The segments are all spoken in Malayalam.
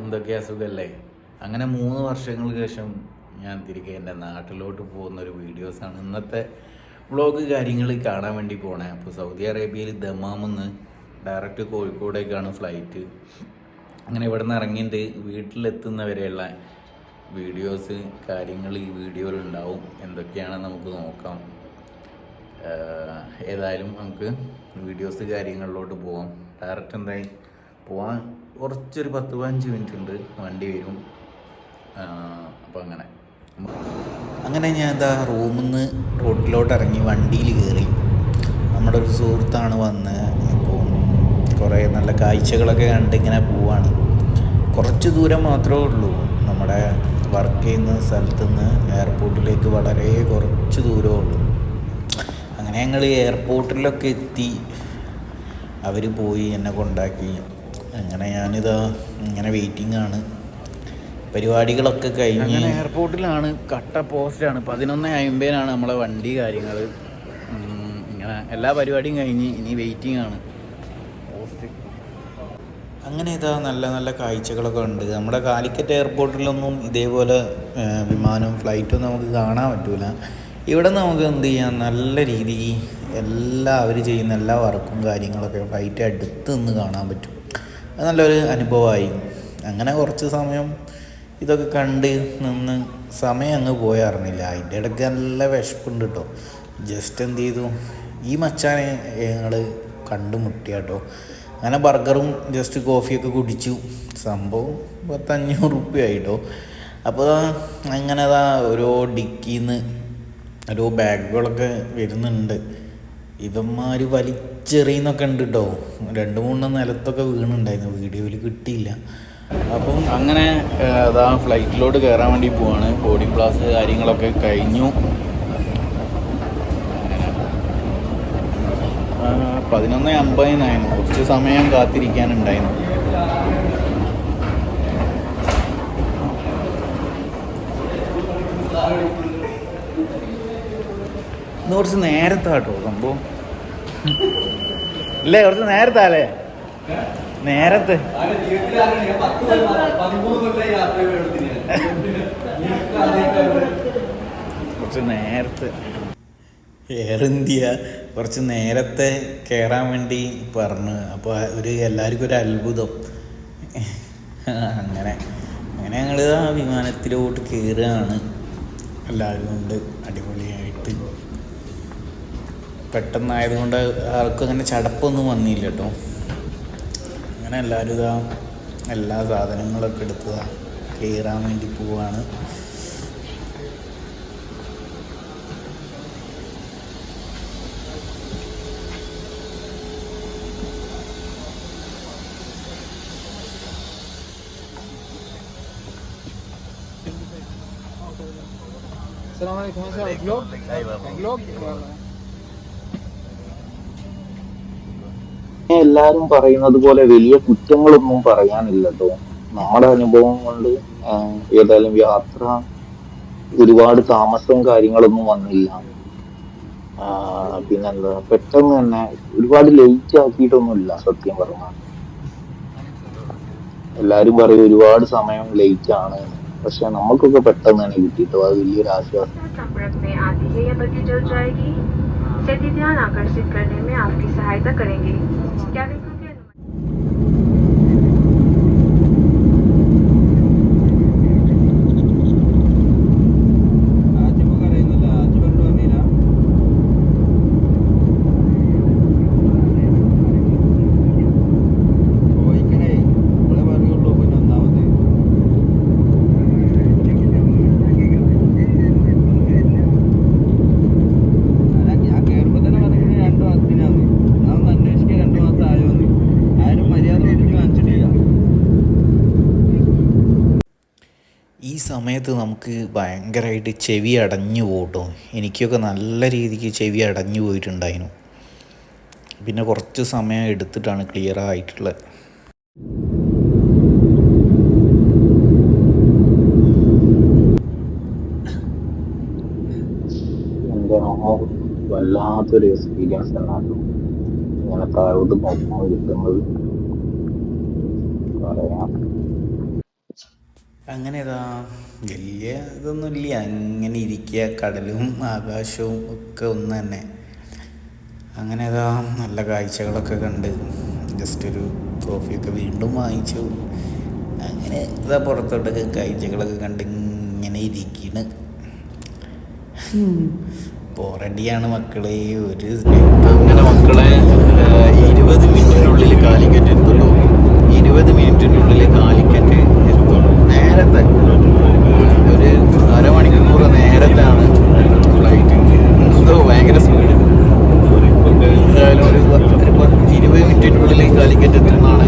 എന്തൊക്കെ അസുഖമല്ലേ അങ്ങനെ മൂന്ന് വർഷങ്ങൾക്ക് ശേഷം ഞാൻ തിരികെ എന്റെ നാട്ടിലോട്ട് പോകുന്ന ഒരു വീഡിയോസാണ് ഇന്നത്തെ വ്ളോഗ് കാര്യങ്ങൾ കാണാൻ വേണ്ടി പോണേ. അപ്പോൾ സൗദി അറേബ്യയിൽ ദമാമെന്ന് ഡയറക്റ്റ് കോഴിക്കോടേക്കാണ് ഫ്ലൈറ്റ്. അങ്ങനെ ഇവിടെ നിന്ന് ഇറങ്ങിയിട്ട് വീട്ടിലെത്തുന്നവരെയുള്ള വീഡിയോസ് കാര്യങ്ങൾ ഈ വീഡിയോയിൽ ഉണ്ടാവും. എന്തൊക്കെയാണെന്ന് നമുക്ക് നോക്കാം. ഏതായാലും നമുക്ക് വീഡിയോസ് കാര്യങ്ങളിലോട്ട് പോവാം. ഡയറക്റ്റ് എന്തായി? പോവാൻ കുറച്ചൊരു പത്ത് പതിനഞ്ച് മിനിറ്റ് ഉണ്ട് വണ്ടി വരും. അപ്പോൾ അങ്ങനെ. അങ്ങനെ ഞാൻ എന്താ റൂമിൽ നിന്ന് റോഡിലോട്ട് ഇറങ്ങി വണ്ടിയിൽ കയറി നമ്മുടെ ഒരു സുഹൃത്താണ് വന്ന് അപ്പോൾ കുറേ നല്ല കാഴ്ചകളൊക്കെ കണ്ട് ഇങ്ങനെ പോവാണ്. കുറച്ച് ദൂരം മാത്രമേ ഉള്ളൂ. നമ്മുടെ വർക്ക് ചെയ്യുന്ന സ്ഥലത്തു നിന്ന് എയർപോർട്ടിലേക്ക് വളരെ കുറച്ച് ദൂരമേ ഉള്ളൂ. അങ്ങനെ ഞങ്ങൾ എയർപോർട്ടിലൊക്കെ എത്തി. അവർ പോയി എന്നെ കൊണ്ടാക്കി. അങ്ങനെ ഞാനിതാ ഇങ്ങനെ വെയിറ്റിംഗ് ആണ്. പരിപാടികളൊക്കെ കഴിഞ്ഞ് അങ്ങനെ എയർപോർട്ടിലാണ് കട്ട പോസ്റ്റാണ് പതിനൊന്ന് അമ്പതിനാണ് നമ്മളെ വണ്ടി കാര്യങ്ങൾ ഇങ്ങനെ എല്ലാ പരിപാടിയും കഴിഞ്ഞ് ഇനി വെയിറ്റിംഗ് ആണ്. പോസ്റ്റ് അങ്ങനെ ഇതാ നല്ല നല്ല കാഴ്ചകളൊക്കെ ഉണ്ട്. നമ്മുടെ കാലിക്കറ്റ് എയർപോർട്ടിലൊന്നും ഇതേപോലെ വിമാനവും ഫ്ലൈറ്റും നമുക്ക് കാണാൻ പറ്റൂല. ഇവിടെ നമുക്ക് എന്ത് ചെയ്യാം? നല്ല രീതിക്ക് എല്ലാ അവർ ചെയ്യുന്ന എല്ലാ വർക്കും കാര്യങ്ങളൊക്കെ ഫ്ലൈറ്റ് അടുത്ത് നിന്ന് കാണാൻ പറ്റും. നല്ലൊരു അനുഭവമായി. അങ്ങനെ കുറച്ച് സമയം ഇതൊക്കെ കണ്ട് നിന്ന് സമയം അങ്ങ് പോയറിഞ്ഞില്ല അതിന്റെ ഇടയ്ക്ക് നല്ല വിശപ്പുണ്ട് കേട്ടോ ജസ്റ്റ് എന്ത് ചെയ്തു? ഈ മച്ചാനെ ഞങ്ങൾ കണ്ടുമുട്ടിയാട്ടോ അങ്ങനെ ബർഗറും ജസ്റ്റ് കോഫിയൊക്കെ കുടിച്ചു. സംഭവം പത്തഞ്ഞൂറ് റുപ്യ ആയിട്ടോ അപ്പോൾ അങ്ങനെ അതാ ഓരോ ഡിക്കിന്ന് ഓരോ ബാഗുകളൊക്കെ വരുന്നുണ്ട്. ഇവന്മാർ വലിച്ചെറിയുന്നൊക്കെ ഉണ്ട് കേട്ടോ രണ്ട് മൂന്ന് നിലത്തൊക്കെ വീണുണ്ടായിരുന്നു. വീഡിയോയിൽ കിട്ടിയില്ല. അപ്പം അങ്ങനെ അതാ ഫ്ലൈറ്റിലോട്ട് കയറാൻ വേണ്ടി പോവാണ്. ബോഡി ക്ലാസ് കാര്യങ്ങളൊക്കെ കഴിഞ്ഞു. പതിനൊന്ന് അമ്പതിനായിരുന്നു. കുറച്ച് സമയം കാത്തിരിക്കാനുണ്ടായിരുന്നു. കുറച്ച് നേരത്താട്ടോ സംഭവം. ഇല്ലേ കുറച്ച് അല്ലേ നേരത്തെ. കുറച്ച് നേരത്തെ. എയർ ഇന്ത്യ കുറച്ച് നേരത്തെ കയറാൻ വേണ്ടി പറഞ്ഞു. അപ്പോൾ ഒരു എല്ലാവർക്കും ഒരു അത്ഭുതം. അങ്ങനെ അങ്ങനെ ഞങ്ങൾ ആ വിമാനത്തിലോട്ട് കയറുകയാണ് എല്ലാവരും കൊണ്ട് അടിപൊളിയായിട്ട് പെട്ടെന്നായതുകൊണ്ട് ആർക്കും അങ്ങനെ ചടപ്പൊന്നും വന്നില്ല കേട്ടോ അങ്ങനെ എല്ലാവരും ഇതാ എല്ലാ സാധനങ്ങളൊക്കെ എടുത്തതാ കയറാൻ വേണ്ടി പോവാണ് السلام عليكم هذا فلوج فلوج എല്ലാരും പറയുന്നത് പോലെ വലിയ കുറ്റങ്ങളൊന്നും പറയാനില്ല നമ്മുടെ അനുഭവം കൊണ്ട് ഏതായാലും യാത്ര ഒരുപാട് താമസവും കാര്യങ്ങളൊന്നും വന്നില്ല. പിന്നെന്താ പെട്ടെന്ന് തന്നെ ഒരുപാട് ലേറ്റ് ആക്കിയിട്ടൊന്നുമില്ല സത്യം പറഞ്ഞാൽ എല്ലാരും പറയും ഒരുപാട് സമയം ലേറ്റ് ആണ്. പക്ഷെ നമുക്കൊക്കെ പെട്ടെന്ന് തന്നെ കിട്ടിയിട്ടോ അത് വലിയൊരു ആശ്വാസം. यदि ध्यान आकर्षित करने में आपकी सहायता करेंगे। क्या ഭയങ്കരമായിട്ട് ചെവി അടഞ്ഞു പോട്ടോ. എനിക്കൊക്കെ നല്ല രീതിക്ക് ചെവി അടഞ്ഞു പോയിട്ടുണ്ടായിരുന്നു. പിന്നെ കുറച്ച് സമയം എടുത്തിട്ടാണ് ക്ലിയർ ആയിട്ടുള്ളത്. വല്ലാത്തൊരു എക്സ്പീരിയൻസ് തന്നെയായിരുന്നു ഇങ്ങനെ താഴോട്ട് നോക്കുമ്പോൾ കിട്ടുന്നത് പറയാം. അങ്ങനെ ഇതാ വലിയ ഇതൊന്നുമില്ല. അങ്ങനെ ഇരിക്കുക കടലും ആകാശവും ഒക്കെ ഒന്ന് തന്നെ. അങ്ങനെ ഇതാ നല്ല കാഴ്ചകളൊക്കെ കണ്ട്. ജസ്റ്റ് ഒരു കോഫിയൊക്കെ വീണ്ടും വാങ്ങിച്ചു. അങ്ങനെ ഇതാ പുറത്തോട്ടൊക്കെ കാഴ്ചകളൊക്കെ കണ്ട് ഇങ്ങനെ ഇരിക്കണ്. പോറടിയാണ് മക്കളെ. ഒരു അങ്ങനെ മക്കളെ ഇരുപത് മിനിറ്റിനുള്ളിൽ കാലിക്കറ്റ് എത്തുള്ളൂ ഇരുപത് മിനിറ്റിനുള്ളിൽ കാലിക്കറ്റ് നേരത്തെ. ഒരു അരമണിക്കൂർ നേരത്തെയാണ് ഫ്ലൈറ്റ് എന്തോ ഭയങ്കര സ്പീഡ് എന്തായാലും ഒരു ഒരു പത്ത് ഇരുപത് മിനിറ്റിനുള്ളിൽ കാലിക്കറ്റ് എത്തുന്നതാണ്.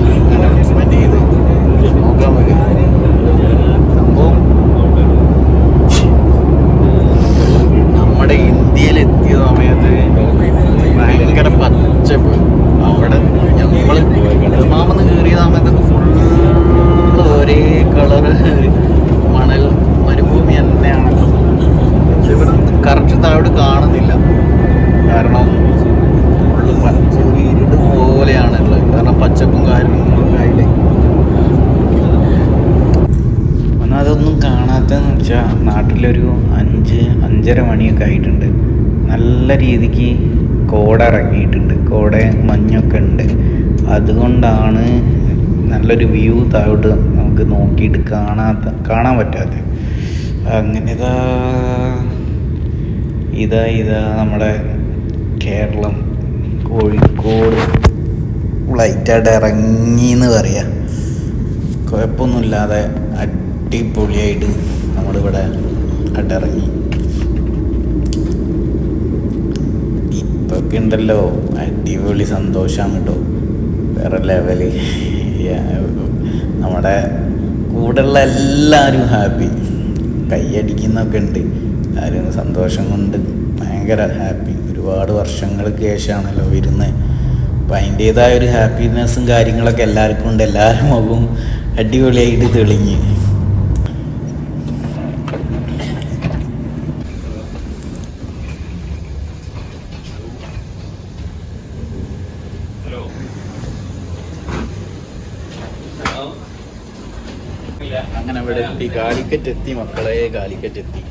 കാരണം പച്ചപ്പും കാര്യങ്ങളൊക്കെ ആയില്ലേ? അതൊന്നും കാണാത്തതെന്ന് വെച്ചാൽ നാട്ടിലൊരു അഞ്ച് അഞ്ചര മണിയൊക്കെ ആയിട്ടുണ്ട്. നല്ല രീതിക്ക് കോട ഇറങ്ങിയിട്ടുണ്ട്. കോട മഞ്ഞൊക്കെ ഉണ്ട്. അതുകൊണ്ടാണ് നല്ലൊരു വ്യൂ താഴോട്ട് നമുക്ക് നോക്കിയിട്ട് കാണാത്ത കാണാൻ പറ്റാത്ത. അങ്ങനെ ഇതാ ഇതാ ഇതാ നമ്മുടെ കേരളം. കോഴിക്കോട്. ഫ്ലൈറ്റായിട്ട് ഇറങ്ങി എന്ന് പറയാം. കുഴപ്പമൊന്നുമില്ലാതെ അടിപൊളിയായിട്ട് നമ്മളിവിടെ അടിറങ്ങി. ഇപ്പൊക്കെ ഉണ്ടല്ലോ അടിപൊളി സന്തോഷമാണ് കേട്ടോ വേറെ ലെവൽ നമ്മുടെ കൂടെയുള്ള എല്ലാവരും ഹാപ്പി കൈയടിക്കുന്നൊക്കെ ഉണ്ട്. എല്ലാവരും സന്തോഷം കൊണ്ട് ഭയങ്കര ഹാപ്പി ഒരുപാട് വർഷങ്ങൾക്ക് ശേഷമാണല്ലോ വരുന്നത് അപ്പം അതിന്റേതായ ഒരു ഹാപ്പിനെസ്സും കാര്യങ്ങളൊക്കെ എല്ലാവർക്കും ഉണ്ട്. എല്ലാവരും മുഖവും അടിപൊളിയായിട്ട് തെളിഞ്ഞ്. അങ്ങനെ ഇവിടെ എത്തി. കാലിക്കറ്റ് എത്തി മക്കളെ. കാലിക്കറ്റ് എത്തി.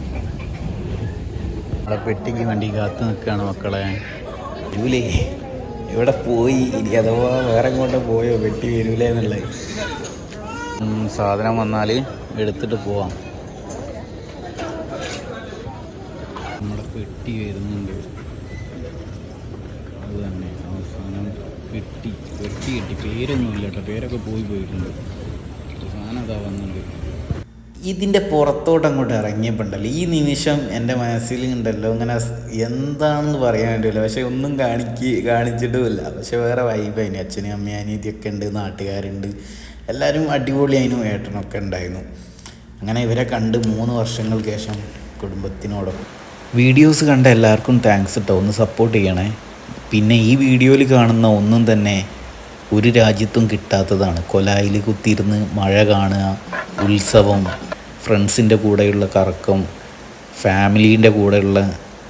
നമ്മളെ പെട്ടിക്ക് വേണ്ടി കാത്തു നിൽക്കുകയാണ് മക്കളെ. വരൂലേ ഇവിടെ പോയി? ഇനി അഥവാ വേറെ എങ്ങോട്ട് പോയോ? വെട്ടി വരൂലേ എന്നുള്ളത്. സാധനം വന്നാൽ എടുത്തിട്ട് പോവാം. നമ്മുടെ പെട്ടി വരുന്നുണ്ട്. അത് തന്നെ. അവസാനം പെട്ടി. പെട്ടി കിട്ടി. പേരൊന്നുമില്ല കേട്ടോ. പേരൊക്കെ പോയി പോയിട്ടുണ്ട്. സാധനം അതാ വന്നുണ്ട് ഇതിന്റെ പുറത്തോട്ട് അങ്ങോട്ട് ഇറങ്ങിയപ്പോണ്ടല്ലോ ഈ നിമിഷം എന്റെ മനസ്സിൽ ഉണ്ടല്ലോ ഇങ്ങനെ എന്താണെന്ന് പറയാൻ പറ്റില്ല പക്ഷേ ഒന്നും കാണിക്ക് കാണിച്ചിട്ടുമില്ല. പക്ഷെ വേറെ വൈബായിന് അച്ഛനും അമ്മയും അനീതിയൊക്കെ ഉണ്ട് നാട്ടുകാരുണ്ട്. എല്ലാവരും അടിപൊളി അടിപൊളിയായിരുന്നു ഏട്ടനൊക്കെ ഉണ്ടായിരുന്നു. അങ്ങനെ ഇവരെ കണ്ട് മൂന്ന് വർഷങ്ങൾക്ക് ശേഷം കുടുംബത്തിനോടൊപ്പം. വീഡിയോസ് കണ്ട എല്ലാവർക്കും താങ്ക്സ് കേട്ടോ ഒന്ന് സപ്പോർട്ട് ചെയ്യണേ. പിന്നെ ഈ വീഡിയോയിൽ കാണുന്ന ഒന്നും തന്നെ ഒരു രാജ്യത്തും കിട്ടാത്തതാണ്. കൊലായിൽ കുത്തിയിരുന്ന് മഴ കാണുക ഉത്സവം ഫ്രണ്ട്സിന്റെ കൂടെയുള്ള കറക്കം ഫാമിലീന്റെ കൂടെയുള്ള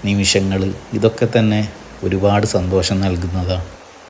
നിമിഷങ്ങൾ ഇതൊക്കെ തന്നെ ഒരുപാട് സന്തോഷം നൽകുന്നതാണ്.